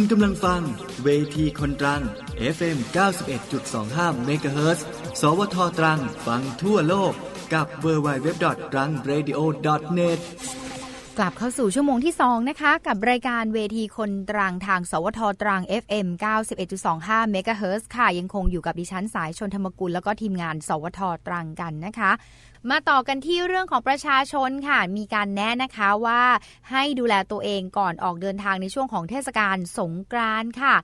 คุณกำลังฟัง เวทีคนตรัง FM 91.25เมกะเฮิรตซ์สวทตรัง ฟังทั่วโลกกับ w w w t r a n g r a d i o n e t กลับเข้าสู่ชั่วโมงที่ 2 นะคะ กับรายการเวทีคนตรังทาง สวทตรัง FM 91.25เมกะเฮิรตค่ะ ยังคงอยู่กับดิฉันสายชนธรรมกุลแล้วก็ทีมงาน สวทตรังกันนะคะมาต่อกันที่เรื่องของประชาชนค่ะ มีการแนะนะคะว่าให้ดูแลตัวเองก่อนออกเดินทางในช่วงของเทศกาลสงกรานต์ค่ะ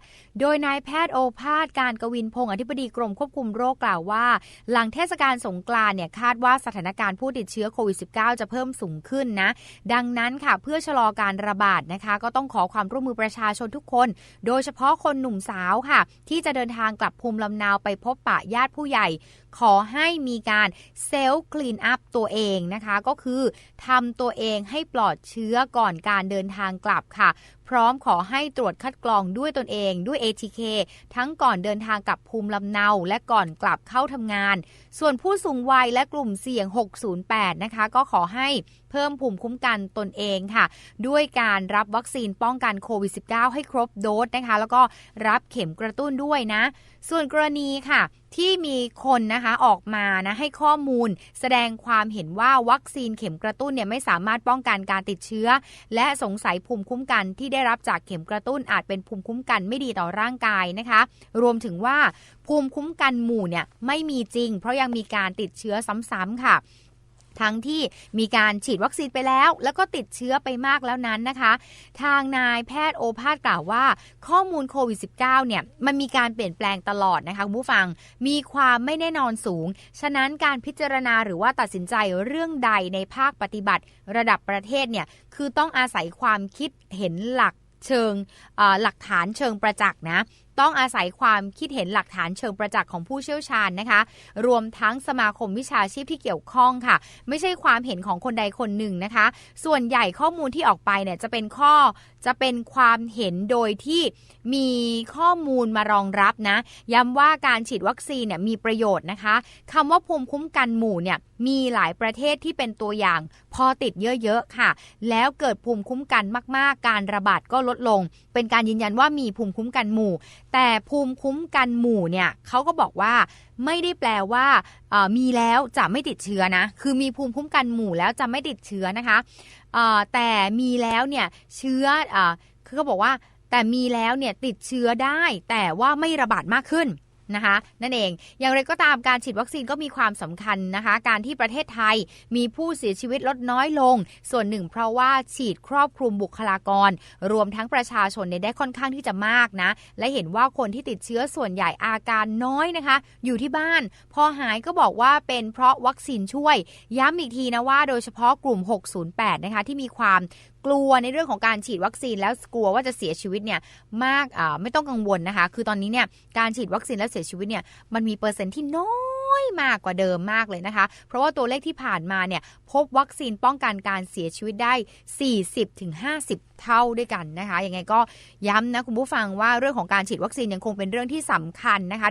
โดยนายแพทย์โอภาสการกวินพงศ์อธิบดีกรมควบคุมโรคกล่าวว่า หลังเทศกาลสงกรานต์เนี่ยคาดว่าสถานการณ์ผู้ติดเชื้อโควิด -19 จะเพิ่มสูงขึ้นนะ ดังนั้นค่ะเพื่อชะลอการระบาดนะคะ ก็ต้องขอความร่วมมือประชาชนทุกคน โดยเฉพาะคนหนุ่มสาวค่ะ ที่จะเดินทางกลับภูมิลำเนาไปพบปะญาติผู้ใหญ่ ขอให้มีการเซลล์คลีนอัพตัวเองนะคะ ก็คือทำตัวเองให้ปลอดเชื้อก่อนการเดินทางกลับค่ะ พร้อมขอให้ตรวจคัดกรองด้วยตนเองด้วย ATK ทั้งก่อนเดินทางกลับภูมิลำเนา และก่อนกลับเข้าทำงาน ส่วนผู้สูงวัยและกลุ่มเสี่ยง 608 นะคะ ก็ขอให้เพิ่มภูมิคุ้มกันตนเองค่ะ ด้วยการรับวัคซีนป้องกันโควิด -19 ให้ครบโดสนะคะ แล้วก็รับเข็มกระตุ้นด้วยนะ ส่วนกรณีค่ะ ที่มีคนนะคะออกมานะให้ข้อมูล แสดงความเห็นว่าวัคซีนเข็มกระตุ้นเนี่ยไม่สามารถป้องกันการติดเชื้อ และสงสัยภูมิคุ้มกันที่ได้รับจากเข็มกระตุ้นอาจเป็นภูมิคุ้มกันไม่ดีต่อร่างกายนะคะ รวมถึงว่าภูมิคุ้มกันหมู่เนี่ยไม่มีจริง เพราะยังมีการติดเชื้อซ้ำๆค่ะ ทั้งที่มีการฉีดวัคซีนไปแล้ว แล้วก็ติดเชื้อไปมากแล้วนั้นนะคะ ทางนายแพทย์โอภาสกล่าวว่า ข้อมูลโควิด -19 เนี่ยมันมีการเปลี่ยนแปลงตลอดนะคะคุณผู้ฟังมีความไม่แน่นอนสูง ฉะนั้นการพิจารณาหรือว่าตัดสินใจเรื่องใดในภาคปฏิบัติระดับประเทศเนี่ยคือต้องอาศัยความคิดเห็นหลักเชิงหลักฐานเชิงประจักษ์นะต้องอาศัยความคิดเห็นหลักฐานเชิงประจักษ์ของผู้เชี่ยวชาญนะคะ รวมทั้งสมาคมวิชาชีพที่เกี่ยวข้องค่ะ ไม่ใช่ความเห็นของคนใดคนหนึ่งนะคะ ส่วนใหญ่ข้อมูลที่ออกไปเนี่ยจะเป็นข้อจะเป็นความเห็นโดยที่มีข้อมูลมารองรับนะ ย้ำว่าการฉีดวัคซีนเนี่ยมีประโยชน์นะคะคำว่าภูมิคุ้มกันหมู่เนี่ยมีหลายประเทศที่เป็นตัวอย่าง พอติดเยอะๆค่ะ แล้วเกิดภูมิคุ้มกันมากๆ การระบาดก็ลดลง เป็นการยืนยันว่ามีภูมิคุ้มกันหมู่ แต่ภูมิคุ้มกันหมู่เนี่ยเขาก็บอกว่าไม่ได้แปลว่ามีแล้วจะไม่ติดเชื้อนะ คือมีภูมิคุ้มกันหมู่แล้วจะไม่ติดเชื้อนะคะแต่มีแล้วเนี่ยเชื้อคือเขาบอกว่าแต่มีแล้วเนี่ยติดเชื้อได้แต่ว่าไม่ระบาดมากขึ้น นะคะนั่นเอง อย่างไรก็ตามการฉีดวัคซีนก็มีความสำคัญนะคะ การที่ประเทศไทยมีผู้เสียชีวิตลดน้อยลง ส่วนหนึ่งเพราะว่าฉีดครอบคลุมบุคลากร รวมทั้งประชาชนได้ค่อนข้างที่จะมากนะ และเห็นว่าคนที่ติดเชื้อส่วนใหญ่อาการน้อยนะคะ อยู่ที่บ้าน พอหายก็บอกว่าเป็นเพราะวัคซีนช่วย ย้ำอีกทีนะว่าโดยเฉพาะกลุ่ม 608 นะคะที่มีความ กลัวในเรื่องของการฉีดวัคซีนแล้วกลัวว่าจะเสียชีวิตเนี่ยมากไม่ต้องกังวลนะคะ คือตอนนี้เนี่ยการฉีดวัคซีนแล้วเสียชีวิตเนี่ยมันมีเปอร์เซ็นต์ที่น้อยมากกว่าเดิมมากเลยนะคะ เพราะว่าตัวเลขที่ผ่านมาเนี่ยพบวัคซีนป้องกันการเสียชีวิตได้ 40-50 เท่าด้วยกันนะคะยังไงก็ย้ำนะคุณผู้ฟังว่าเรื่องของการฉีดวัคซีนยังคงเป็นเรื่องที่สำคัญนะคะ